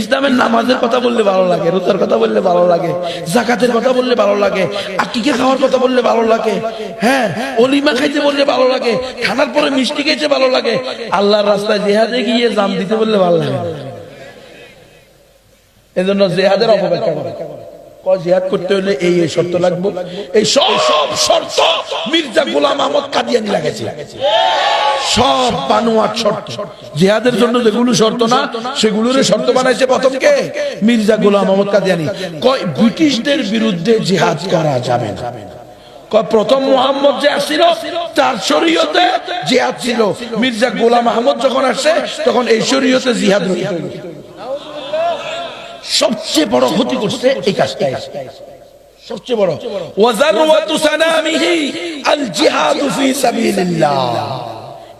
ইসলামের নামাজের কথা বললে ভালো লাগে, রোজার কথা বললে ভালো লাগে জাকাতের কথা বললে ভালো লাগে, আকিকে খাওয়ার কথা বললে ভালো লাগে হ্যাঁ অলিমা খাইতে বললে ভালো লাগে, খানার পরে মিষ্টি ভালো লাগে, আল্লাহর রাস্তায় জেহাদে গিয়ে জাম দিতে বললে ভালো লাগে। এজন্য জেহাদের অপব্যাখ্যা করে। কয় করতে হলে এই এই শর্ত লাগবে? এই সব সব শর্ত মির্জা গোলাম আহমদ কাদিয়ানি লাগাইছে। সব বানোয়াট শর্ত। জিহাদের জন্য যেগুলো শর্ত না সেগুলোর শর্ত বানাইছে প্রথম কে? মির্জা গোলাম আহমদ কাদিয়ানি। কয়, ব্রিটিশদের বিরুদ্ধে জিহাদ করা যাবে না। প্রথম মোহাম্মদ যে আসছিল, তার শরীয়তে জিহাদ ছিল। মির্জা গোলাম আহমদ যখন আসছে তখন এই শরীয়তে জিহাদ সবচেয়ে বড় ক্ষতি করছে এই কাজটাই সবচেয়ে বড়। ওয়াজারওয়াতু সানামিহি আল জিহাদু ফি সাবিলিল্লাহ।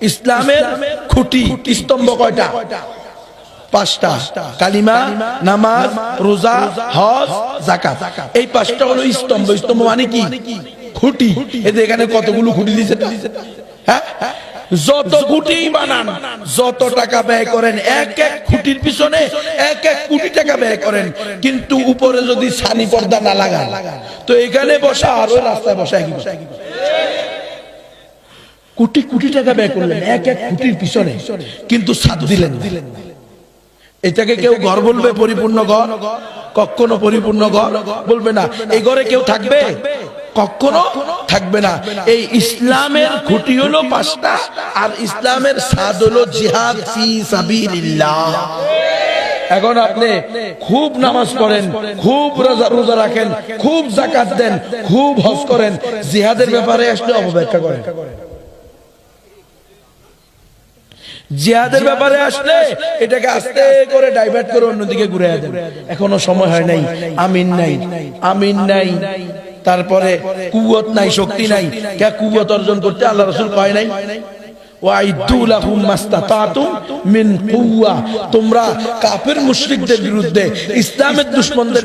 ইসলামের খুঁটি, স্তম্ভ কয়টা? পাঁচটা। কালিমা, নামাজ, রোজা, হজ, যাকাত। এই পাঁচটা হলো স্তম্ভ। স্তম্ভ মানে কি? খুঁটি। এখানে কতগুলো খুঁটি হ্যাঁ? যত খুঁটি বানান, যত টাকা ব্যয় করেন, এক এক খুঁটির পিছনে এক এক কোটি টাকা ব্যয় করেন। কিন্তু উপরে যদি ছানি পর্দা না লাগান, তো এখানে বসা আর রাস্তায় বসা একই। কোটি কোটি টাকা ব্যয় করলেন এক এক খুঁটির পিছনে। কিন্তু সাথ দিলেন দিলেন এটাকে কেউ ঘর বলবে পরিপূর্ণ ঘর কখনো পরিপূর্ণ ঘর বলবে না। এই ঘরে কেউ থাকবে? কখনো? থাকবে না। এই ইসলামের খুঁটি হলো পাঁচটা আর ইসলামের স্বাদ হলো জিহাদ এখন আপনি খুব নামাজ পড়েন খুব রোজা রোজা রাখেন খুব জাকাত দেন খুব হজ করেন জিহাদের ব্যাপারে আসলে অপব্যাখ্যা করেন। জিহাদের ব্যাপারে আসলে এটাকে আস্তে করে ডাইভার্ট করে অন্যদিকে ঘুরে দেন। এখনও সময় হয় নাই। আমিন নাই। আমিন নাই। তারপরে কুয়ত নাই, শক্তি নাই। কে কুয়ত অর্জন করতে আল্লাহ রসুল কয় নাই?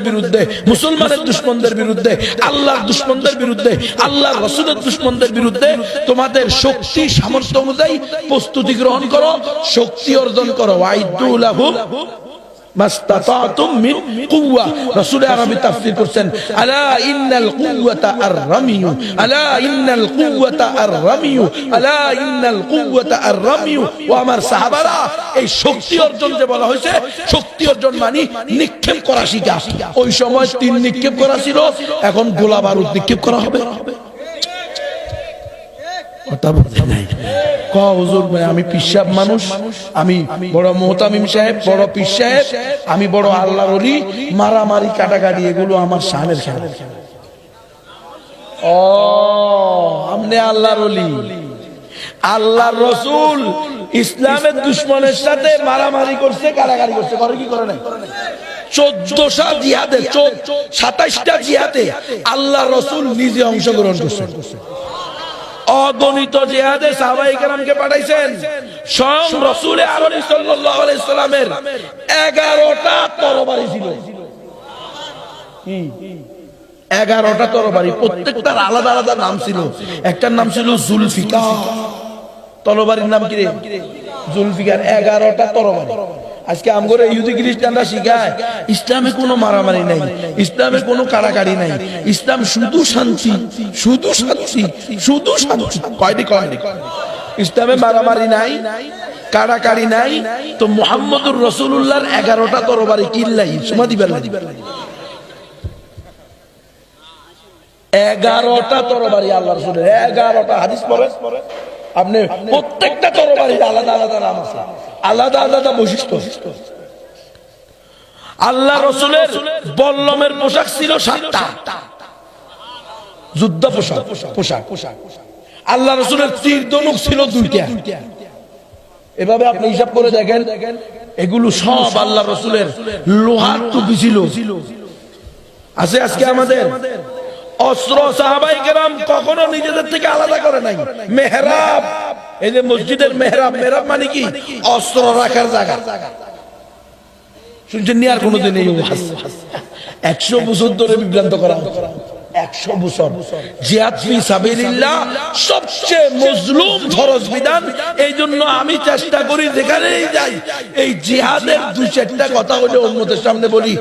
বিরুদ্ধে মুসলমানের বিরুদ্ধে বিরুদ্ধে আল্লাহ বিরুদ্ধে তোমাদের শক্তি, সামর্থ্য অনুযায়ী প্রস্তুতি গ্রহণ করো, শক্তি অর্জন করো। ওয়াইদু এই শক্তি অর্জন যে বলা হয়েছে, শক্তি অর্জন মানে নিক্ষেপ করা শিখা। ওই সময় তিন নিক্ষেপ করা ছিল, এখন গোলা বারুদ নিক্ষেপ করা হবে। কথা বলতে নাই। ক, হুজুর ভাই, আমি পিসাব মানুষ, আমি বড় মোহতামিম সাহেব, বড় পিস আমি বড় আল্লাহর অলি মারামারি, কাটাকাটি, এগুলো আমার শানের খেলা। ও, আমনে আল্লাহর অলি আল্লাহর রসুল ইসলামের দুশ্মনের সাথে মারামারি করছে, কারাগারি করছে করে কি করে নাই? চোদ্দশা জিহাদে সাতাইশটা জিহাদে আল্লাহ রসুল নিজে অংশগ্রহণ করছেন অগণিত জেহাদে সাহাবাই কেরামকে পাঠাইছেন। স্বয়ং রসুল আলাইহি সাল্লামের 11টা তরবারি ছিল? 11টা তরবারি, প্রত্যেকটার আলাদা আলাদা নাম ছিল। একটার নাম ছিল জুলফিকার। তরবারির নাম কি রে? জুলফিকার 11টা তরবারি। আজকে আমগরে ইহুদি খ্রিস্টানরা শিখায়, ইসলামে কোনো মারামারি নাই, ইসলামে কোনো কাড়াকাড়ি নাই। ইসলাম শুধু শান্তি শুধু শান্তি শুধু শান্তি। কয়টি কয়টি ইসলামে মারামারি নাই কাড়াকাড়ি নাই, তো মোহাম্মদুর রসুল্লাহর এগারোটা তরবারি কিল্লাই সমাধি বেলা এগারোটা তরবারি আল্লাহ রসুলের, এগারোটা। হাদিস পরে আপনি প্রত্যেকটা তরবারির আলাদা আলাদা নাম আছে। আলাদা আলাদা বৈশিষ্ট্য। আল্লাহ রসুলের বল্লমের পোশাক ছিল সাতটা। যুদ্ধ পোশাক পোশাক পোশাক। আল্লাহ রসুলের তীর ধনুক ছিল দুইটা। এভাবে আপনি হিসাব করে দেখেন, এগুলো সব আল্লাহ রসুলের লোহার টুপি ছিল। আছে আজকে আমাদের? অস্ত্র সাহাবাই কেরাম কখনো নিজেদের থেকে আলাদা করে নাই। মেহরাব এই যে মসজিদের মেহরাব মেহরাব মানে কি? অস্ত্র রাখার জায়গা। শুনছেন নি আর কোনোদিন এই একশো বছর ধরে বিভ্রান্ত করা। একশো আমি চেষ্টা করি যেখানেই যাই, এই জিহাদের দুই চারটা কথা হলে উম্মতের সামনে বলি